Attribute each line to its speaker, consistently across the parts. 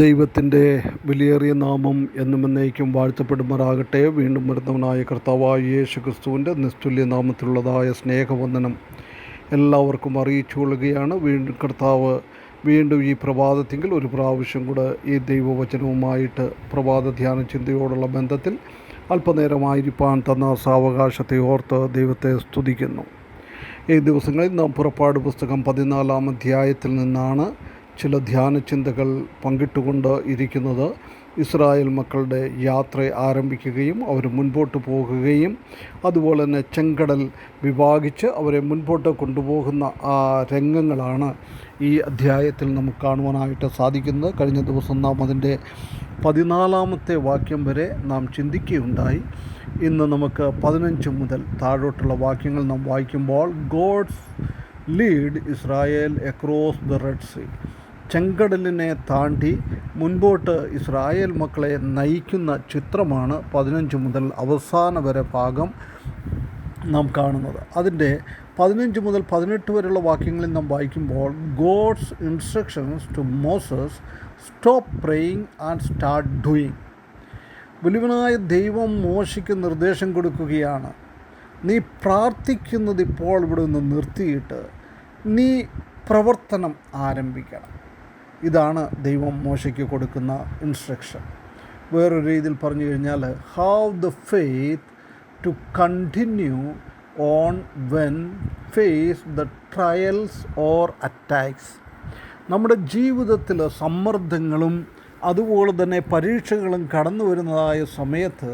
Speaker 1: ദൈവത്തിന്റെ വിലയേറിയ നാമം എന്നും എന്നേക്കും വാഴ്ത്തപ്പെടുമാറാകട്ടെ. വീണ്ടും വരുന്നവനായ കർത്താവായ യേശു ക്രിസ്തുവിന്റെ നിസ്തുല്യ നാമത്തിലുള്ളതായ സ്നേഹവന്ദനം എല്ലാവർക്കും അറിയിച്ചു കൊള്ളുകയാണ് വീണ്ടും കർത്താവ് വീണ്ടും ഈ പ്രഭാതത്തിങ്കിൽ ഒരു പ്രാവശ്യം കൂടെ ഈ ദൈവവചനവുമായിട്ട് പ്രഭാത ധ്യാന ചിന്തയോടുള്ള ബന്ധത്തിൽ അല്പനേരമായിരിക്കാൻ തന്ന സാവകാശത്തെ ഓർത്ത് ദൈവത്തെ സ്തുതിക്കുന്നു. ഈ ദിവസങ്ങളിൽ നാം പുറപ്പാട് പുസ്തകം പതിനാലാം അധ്യായത്തിൽ നിന്നാണ് ചില ധ്യാന ചിന്തകൾ പങ്കിട്ടുകൊണ്ട് ഇരിക്കുന്നത് ഇസ്രായേൽ മക്കളുടെ യാത്ര ആരംഭിക്കുകയും അവർ മുൻപോട്ട് പോകുകയും അതുപോലെ തന്നെ ചെങ്കടൽ വിഭാഗിച്ച് അവരെ മുൻപോട്ട് കൊണ്ടുപോകുന്ന ആ രംഗങ്ങളാണ് ഈ അധ്യായത്തിൽ നമുക്ക് കാണുവാനായിട്ട് സാധിക്കുന്നത്. കഴിഞ്ഞ ദിവസം നാം അതിന്റെ പതിനാലാമത്തെ വാക്യം വരെ നാം ചിന്തിക്കുകയുണ്ടായി. ഇന്ന് നമുക്ക് പതിനഞ്ച് മുതൽ താഴോട്ടുള്ള വാക്യങ്ങൾ നാം വായിക്കുമ്പോൾ God's lead Israel across the Red Sea. ചെങ്കടലിനെ താണ്ടി മുൻപോട്ട് ഇസ്രായേൽ മക്കളെ നയിക്കുന്ന ചിത്രമാണ് പതിനഞ്ച് മുതൽ അവസാന വരെ ഭാഗം നാം കാണുന്നത്. അതിന്റെ പതിനഞ്ച് മുതൽ പതിനെട്ട് വരെയുള്ള വാക്യങ്ങളിൽ നാം വായിക്കുമ്പോൾ God's instructions to Moses stop praying and start doing വലുവനായ ദൈവം മോശയ്ക്ക് നിർദ്ദേശം കൊടുക്കുകയാണ്. നീ പ്രാർത്ഥിക്കുന്നത് ഇപ്പോൾ ഇവിടെ നിന്ന് നിർത്തിയിട്ട് നീ പ്രവർത്തനം ആരംഭിക്കണം. ഇതാണ് ദൈവം മോശയ്ക്ക് കൊടുക്കുന്ന ഇൻസ്ട്രക്ഷൻ വേറൊരു രീതിയിൽ പറഞ്ഞു കഴിഞ്ഞാൽ have the faith to continue on when face the trials or attacks നമ്മുടെ ജീവിതത്തിൽ സമ്മർദ്ദങ്ങളും അതുപോലെ തന്നെ പരീക്ഷകളും കടന്നു വരുന്നതായ സമയത്ത്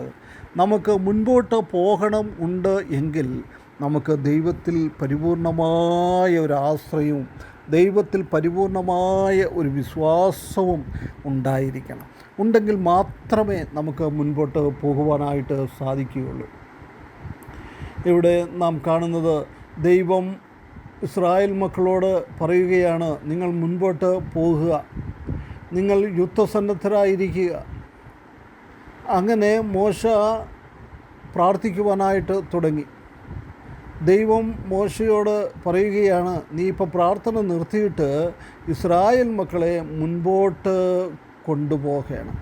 Speaker 1: നമുക്ക് മുൻപോട്ട് പോകണം ഉണ്ട് എങ്കിൽ നമുക്ക് ദൈവത്തിൽ പരിപൂർണമായ ഒരു ആശ്രയവും ദൈവത്തിൽ പരിപൂർണമായ ഒരു വിശ്വാസവും ഉണ്ടായിരിക്കണം. ഉണ്ടെങ്കിൽ മാത്രമേ നമുക്ക് മുൻപോട്ട് പോകുവാനായിട്ട് സാധിക്കുകയുള്ളൂ. ഇവിടെ നാം കാണുന്നത് ദൈവം ഇസ്രായേൽ മക്കളോട് പറയുകയാണ് നിങ്ങൾ മുൻപോട്ട് പോകുക. നിങ്ങൾ യുദ്ധസന്നദ്ധരായിരിക്കുക. അങ്ങനെ മോശ പ്രാർത്ഥിക്കുവാനായിട്ട് തുടങ്ങി. ദൈവം മോശയോട് പറയുകയാണ് നീ ഇപ്പോൾ പ്രാർത്ഥന നിർത്തിയിട്ട് ഇസ്രായേൽ മക്കളെ മുൻപോട്ട് കൊണ്ടുപോകണം.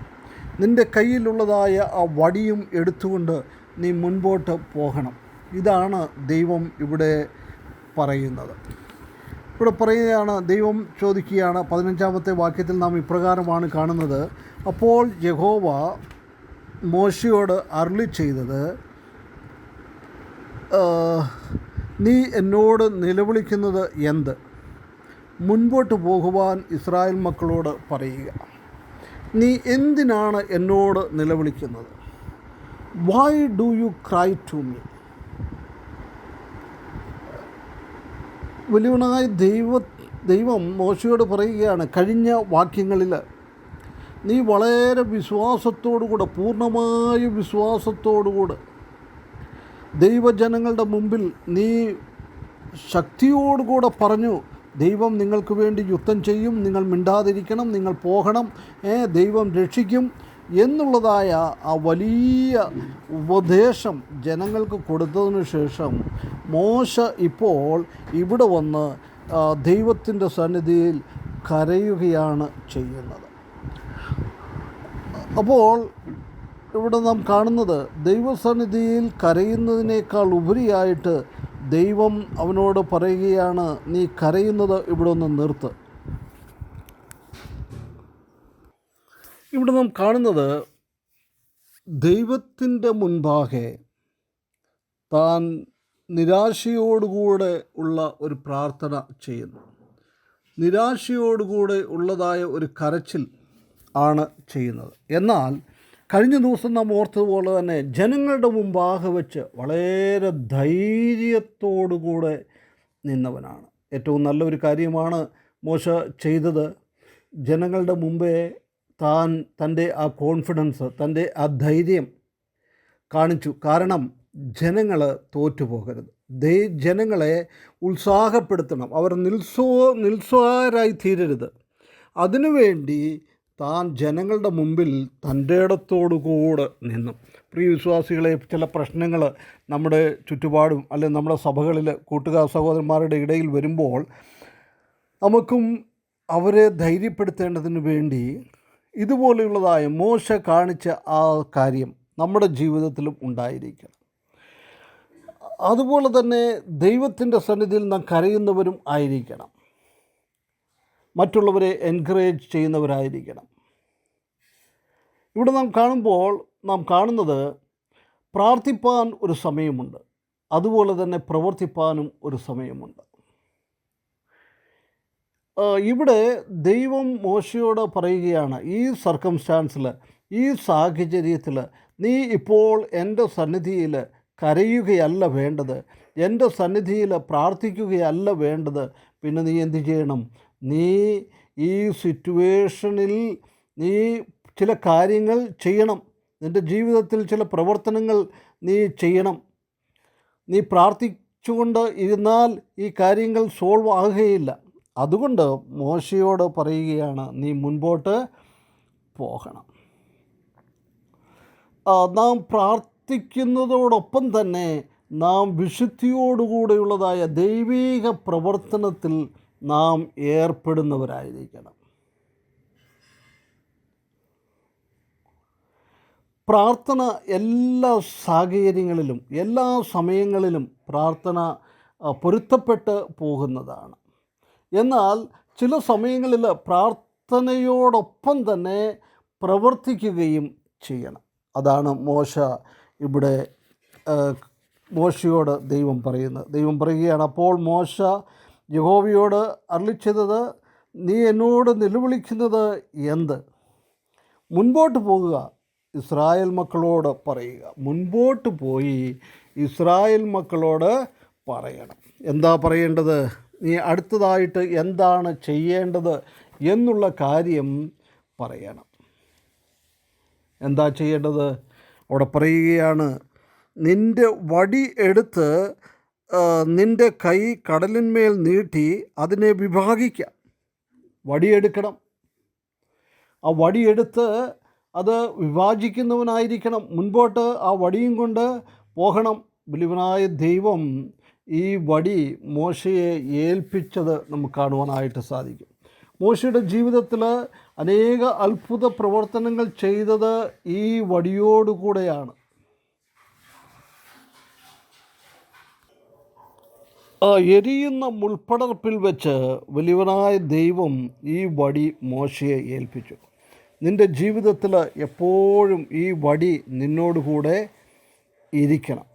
Speaker 1: നിന്റെ കയ്യിലുള്ളതായ ആ വടിയും എടുത്തുകൊണ്ട് നീ മുൻപോട്ട് പോകണം. ഇതാണ് ദൈവം ഇവിടെ പറയുന്നത്. ഇവിടെ പറയുകയാണ് ദൈവം ചോദിക്കുകയാണ് പതിനഞ്ചാമത്തെ വാക്യത്തിൽ നാം ഇപ്രകാരമാണ് കാണുന്നത് അപ്പോൾ യഹോവ മോശയോട് അരുളി ചെയ്തത് നീ എന്നോട് നിലവിളിക്കുന്നത് എന്ത്? മുൻപോട്ട് പോകുവാൻ ഇസ്രായേൽ മക്കളോട് പറയുക. നീ എന്തിനാണ് എന്നോട് നിലവിളിക്കുന്നത്? Why do you cry to me വലിയവനായ ദൈവ ദൈവം മോശയോട് പറയുകയാണ് കഴിഞ്ഞ വാക്യങ്ങളിൽ നീ വളരെ വിശ്വാസത്തോടുകൂടെ പൂർണമായ വിശ്വാസത്തോടുകൂടെ ദൈവജനങ്ങളുടെ മുമ്പിൽ നീ ശക്തിയോടുകൂടെ പറഞ്ഞു ദൈവം നിങ്ങൾക്ക് വേണ്ടി യുദ്ധം ചെയ്യും നിങ്ങൾ മിണ്ടാതിരിക്കണം നിങ്ങൾ പോകണം ദൈവം രക്ഷിക്കും എന്നുള്ളതായ ആ വലിയ ഉപദേശം ജനങ്ങൾക്ക് കൊടുത്തതിന് ശേഷം മോശ ഇപ്പോൾ ഇവിടെ വന്ന് ദൈവത്തിന്റെ സന്നിധിയിൽ കരയുകയാണ് ചെയ്യുന്നത്. അപ്പോൾ ഇവിടെ നാം കാണുന്നത് ദൈവസന്നിധിയിൽ കരയുന്നതിനേക്കാൾ ഉപരിയായിട്ട് ദൈവം അവനോട് പറയുകയാണ് നീ കരയുന്നത് ഇവിടെ ഒന്ന് നിർത്ത്. ഇവിടെ നാം കാണുന്നത് ദൈവത്തിന്റെ മുൻപാകെ താൻ നിരാശയോടുകൂടെ ഉള്ള ഒരു പ്രാർത്ഥന ചെയ്യുന്നു. നിരാശയോടുകൂടെ ഉള്ളതായ ഒരു കരച്ചിൽ ആണ് ചെയ്യുന്നത്. എന്നാൽ കഴിഞ്ഞ ദിവസം നാം ഓർത്തതുപോലെ തന്നെ ജനങ്ങളുടെ മുമ്പാകെ വെച്ച് വളരെ ധൈര്യത്തോടുകൂടെ നിന്നവനാണ്. ഏറ്റവും നല്ലൊരു കാര്യമാണ് മോശ ചെയ്തത്. ജനങ്ങളുടെ മുമ്പേ താൻ തന്റെ ആ കോൺഫിഡൻസ് തന്റെ ആ ധൈര്യം കാണിച്ചു. കാരണം ജനങ്ങൾ തോറ്റുപോകരുത്. ദൈ ജനങ്ങളെ ഉത്സാഹപ്പെടുത്തണം. അവർ നിൽസോ നിൽസ്വാരായി തീരരുത് അതിനുവേണ്ടി താൻ ജനങ്ങളുടെ മുമ്പിൽ തന്റെ ഇടത്തോടുകൂടെ നിന്നു. പ്രിയ വിശ്വാസികളെ ചില പ്രശ്നങ്ങൾ നമ്മുടെ ചുറ്റുപാടും അല്ലെങ്കിൽ നമ്മുടെ സഭകളിൽ കൂട്ടുകാർ സഹോദരന്മാരുടെ ഇടയിൽ വരുമ്പോൾ നമുക്കും അവരെ ധൈര്യപ്പെടുത്തേണ്ടതിന് വേണ്ടി ഇതുപോലെയുള്ളതായ മോശ കാണിച്ച ആ കാര്യം നമ്മുടെ ജീവിതത്തിലും ഉണ്ടായിരിക്കണം. അതുപോലെ തന്നെ ദൈവത്തിന്റെ സന്നിധിയിൽ നാം കരയുന്നവരും ആയിരിക്കണം. മറ്റുള്ളവരെ എൻകറേജ് ചെയ്യുന്നവരായിരിക്കണം. ഇവിടെ നാം കാണുമ്പോൾ നാം കാണുന്നത് പ്രാർത്ഥിപ്പാൻ ഒരു സമയമുണ്ട്. അതുപോലെ തന്നെ പ്രവർത്തിപ്പാനും ഒരു സമയമുണ്ട്. ഇവിടെ ദൈവം മോശയോട് പറയുകയാണ് ഈ സർക്കംസ്റ്റാൻസിൽ ഈ സാഹചര്യത്തിൽ നീ ഇപ്പോൾ എന്റെ സന്നിധിയിൽ കരയുകയല്ല വേണ്ടത്. എന്റെ സന്നിധിയിൽ പ്രാർത്ഥിക്കുകയല്ല വേണ്ടത്. പിന്നെ നീ എന്തു ചെയ്യണം? നീ ഈ സിറ്റുവേഷനിൽ നീ ചില കാര്യങ്ങൾ ചെയ്യണം. നിന്റെ ജീവിതത്തിൽ ചില പ്രവർത്തനങ്ങൾ നീ ചെയ്യണം. നീ പ്രാർത്ഥിച്ചുകൊണ്ട് ഇരുന്നാൽ ഈ കാര്യങ്ങൾ സോൾവ് ആകുകയില്ല. അതുകൊണ്ട് മോശയോട് പറയുകയാണ് നീ മുൻപോട്ട് പോകണം. നാം പ്രാർത്ഥിക്കുന്നതോടൊപ്പം തന്നെ നാം വിശുദ്ധിയോടുകൂടെയുള്ളതായ ദൈവീക പ്രവർത്തനത്തിൽ നാം ഏർപ്പെടുന്നവരായിരിക്കണം. പ്രാർത്ഥന എല്ലാ സാഹചര്യങ്ങളിലും എല്ലാ സമയങ്ങളിലും പ്രാർത്ഥന പൊരുത്തപ്പെട്ട് പോകുന്നതാണ്. എന്നാൽ ചില സമയങ്ങളിൽ പ്രാർത്ഥനയോടൊപ്പം തന്നെ പ്രവർത്തിക്കുകയും ചെയ്യണം. അതാണ് മോശ ഇവിടെ മോശയോട് ദൈവം പറയുന്നത്. ദൈവം പറയുകയാണ് അപ്പോൾ മോശ യഹോവയോട് അരളിച്ചത് നീ എന്നോട് നിലവിളിക്കുന്നത് എന്ത്? മുൻപോട്ട് പോകുക ഇസ്രായേൽ മക്കളോട് പറയുക. മുൻപോട്ട് പോയി ഇസ്രായേൽ മക്കളോട് പറയണം. എന്താ പറയേണ്ടത്? നീ അടുത്തതായിട്ട് എന്താണ് ചെയ്യേണ്ടത് എന്നുള്ള കാര്യം പറയണം. എന്താ ചെയ്യേണ്ടത്? അവിടെ പറയുകയാണ് നിന്റെ വടി എടുത്ത് നിന്റെ കൈ കടലിന്മേൽ നീട്ടി അതിനെ വിഭാഗിക്കാം. വടിയെടുക്കണം. ആ വടിയെടുത്ത് അത് വിഭാജിക്കുന്നവനായിരിക്കണം മുൻപോട്ട് ആ വടിയും കൊണ്ട് പോകണം. ബലിവനായ ദൈവം ഈ വടി മോശയെ ഏൽപ്പിച്ചത് നമുക്ക് കാണുവാനായിട്ട് സാധിക്കും. മോശയുടെ ജീവിതത്തിൽ അനേക അത്ഭുത പ്രവർത്തനങ്ങൾ ചെയ്തത് ഈ വടിയോടുകൂടെയാണ്. എരിയുന്ന മുൾപ്പടർപ്പിൽ വെച്ച് വലിയവനായ ദൈവം ഈ വടി മോശയെ ഏൽപ്പിച്ചു. നിന്റെ ജീവിതത്തിൽ എപ്പോഴും ഈ വടി നിന്നോടുകൂടെ ഇരിക്കണം.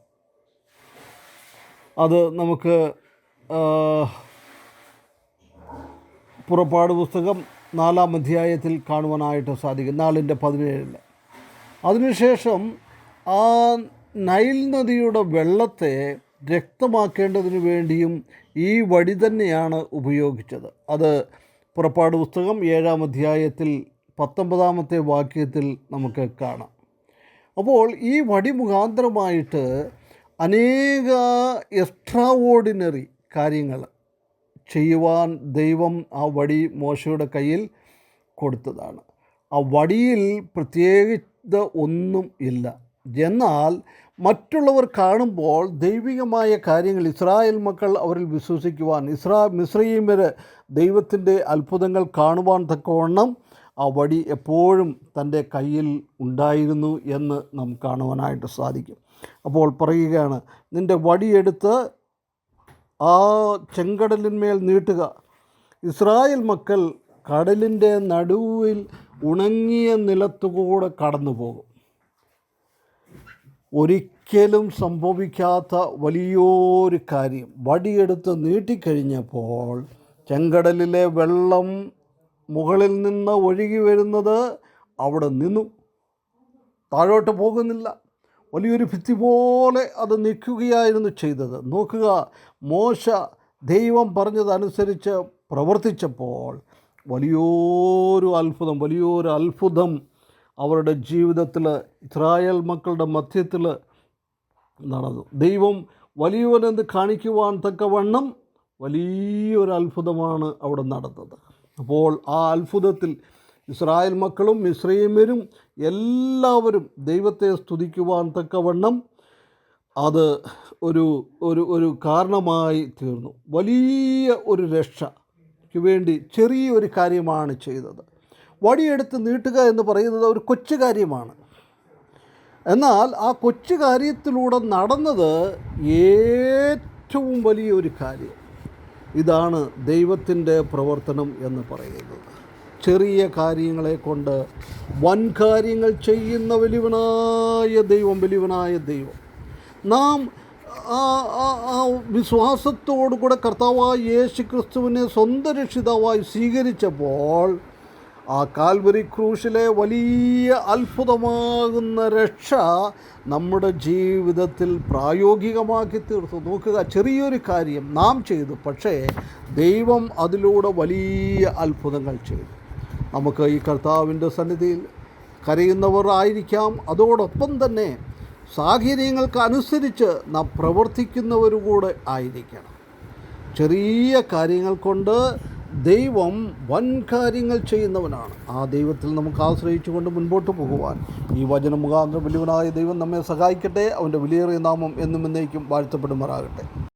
Speaker 1: അത് നമുക്ക് പുറപ്പാട് പുസ്തകം നാലാം അധ്യായത്തിൽ കാണുവാനായിട്ട് സാധിക്കും നാലിന്റെ പതിനേഴിൽ അതിനുശേഷം ആ നൈൽ നദിയുടെ വെള്ളത്തെ രക്തമാക്കേണ്ടതിന് വേണ്ടിയും ഈ വടി തന്നെയാണ് ഉപയോഗിച്ചത്. അത് പുറപ്പാട് പുസ്തകം ഏഴാം അധ്യായത്തിൽ പത്തൊമ്പതാമത്തെ വാക്യത്തിൽ നമുക്ക് കാണാം. അപ്പോൾ ഈ വടി മുഖാന്തരമായിട്ട് അനേക എക്സ്ട്രാ ഓർഡിനറി കാര്യങ്ങൾ ചെയ്യുവാൻ ദൈവം ആ വടി മോശയുടെ കയ്യിൽ കൊടുത്തതാണ്. ആ വടിയിൽ പ്രത്യേകിത ഒന്നും ഇല്ല. എന്നാൽ മറ്റുള്ളവർ കാണുമ്പോൾ ദൈവികമായ കാര്യങ്ങൾ ഇസ്രായേൽ മക്കൾ അവരിൽ വിശ്വസിക്കുവാൻ ഇസ്രാ മിശ്രീമർ ദൈവത്തിന്റെ അത്ഭുതങ്ങൾ കാണുവാൻ തക്കവണ്ണം ആ വടി എപ്പോഴും തന്റെ കയ്യിൽ ഉണ്ടായിരുന്നു എന്ന് നാം കാണുവാനായിട്ട് സാധിക്കും. അപ്പോൾ പറയുകയാണ് നിന്റെ വടിയെടുത്ത് ആ ചെങ്കടലിന്മേൽ നീട്ടുക. ഇസ്രായേൽ മക്കൾ കടലിന്റെ നടുവിൽ ഉണങ്ങിയ നിലത്തുകൂടെ കടന്നു പോകും ഒരിക്കലും സംഭവിക്കാത്ത വലിയൊരു കാര്യം. വടിയെടുത്ത് നീട്ടിക്കഴിഞ്ഞപ്പോൾ ചെങ്കടലിലെ വെള്ളം മുകളിൽ നിന്ന് ഒഴുകി വരുന്നത് അവിടെ നിന്നു. താഴോട്ട് പോകുന്നില്ല. വലിയൊരു ഭിത്തി പോലെ അത് നിൽക്കുകയായിരുന്നു ചെയ്തത്. നോക്കുക മോശ ദൈവം പറഞ്ഞതനുസരിച്ച് പ്രവർത്തിച്ചപ്പോൾ വലിയൊരു അത്ഭുതം വലിയൊരു അത്ഭുതം അവരുടെ ജീവിതത്തിൽ ഇസ്രായേൽ മക്കളുടെ മധ്യത്തിൽ നടന്നു. ദൈവം വലിയവനെന്ന് കാണിക്കുവാൻ തക്കവണ്ണം വലിയൊരു അത്ഭുതമാണ് അവിടെ നടന്നത്. അപ്പോൾ ആ അത്ഭുതത്തിൽ ഇസ്രായേൽ മക്കളും മിശ്രീമരും എല്ലാവരും ദൈവത്തെ സ്തുതിക്കുവാൻ തക്കവണ്ണം അത് ഒരു ഒരു ഒരു കാരണമായി തീർന്നു. വലിയ ഒരു രക്ഷയ്ക്ക് വേണ്ടി ചെറിയൊരു കാര്യമാണ് ചെയ്തത്. വടിയെടുത്ത് നീട്ടുക എന്ന് പറയുന്നത് ഒരു കൊച്ചു കാര്യമാണ്. എന്നാൽ ആ കൊച്ചു കാര്യത്തിലൂടെ നടന്നത് ഏറ്റവും വലിയൊരു കാര്യം. ഇതാണ് ദൈവത്തിന്റെ പ്രവർത്തനം എന്ന് പറയുന്നത്. ചെറിയ കാര്യങ്ങളെ കൊണ്ട് വൻ കാര്യങ്ങൾ ചെയ്യുന്ന വലിവനായ ദൈവം വലിവനായ ദൈവം. നാം വിശ്വാസത്തോടു കൂടെ കർത്താവായ യേശു ക്രിസ്തുവിനെ സ്വന്തം രക്ഷിതാവായി സ്വീകരിച്ചപ്പോൾ ആ കാൽവരി ക്രൂശിലെ വലിയ അത്ഭുതമാകുന്ന രക്ഷ നമ്മുടെ ജീവിതത്തിൽ പ്രായോഗികമാക്കി തീർത്തു. നോക്കുക ചെറിയൊരു കാര്യം നാം ചെയ്തു പക്ഷേ ദൈവം അതിലൂടെ വലിയ അത്ഭുതങ്ങൾ ചെയ്തു. നമുക്ക് ഈ കർത്താവിന്റെ സന്നിധിയിൽ കരയുന്നവർ ആയിരിക്കാം. അതോടൊപ്പം തന്നെ സാഹചര്യങ്ങൾക്ക് അനുസരിച്ച് നാം പ്രവർത്തിക്കുന്നവരും കൂടെ ആയിരിക്കണം. ചെറിയ കാര്യങ്ങൾ കൊണ്ട് ദൈവം വൻ കാര്യങ്ങൾ ചെയ്യുന്നവനാണ്. ആ ദൈവത്തിൽ നമുക്ക് ആശ്രയിച്ചുകൊണ്ട് മുൻപോട്ട് പോകുവാൻ. ഈ വചന മുഖാന്തരം വലിയവനായ ദൈവം നമ്മെ സഹായിക്കട്ടെ. അവന്റെ വിലയേറിയ നാമം എന്നും എന്നേക്കും വാഴ്ത്തപ്പെടുമാറാകട്ടെ.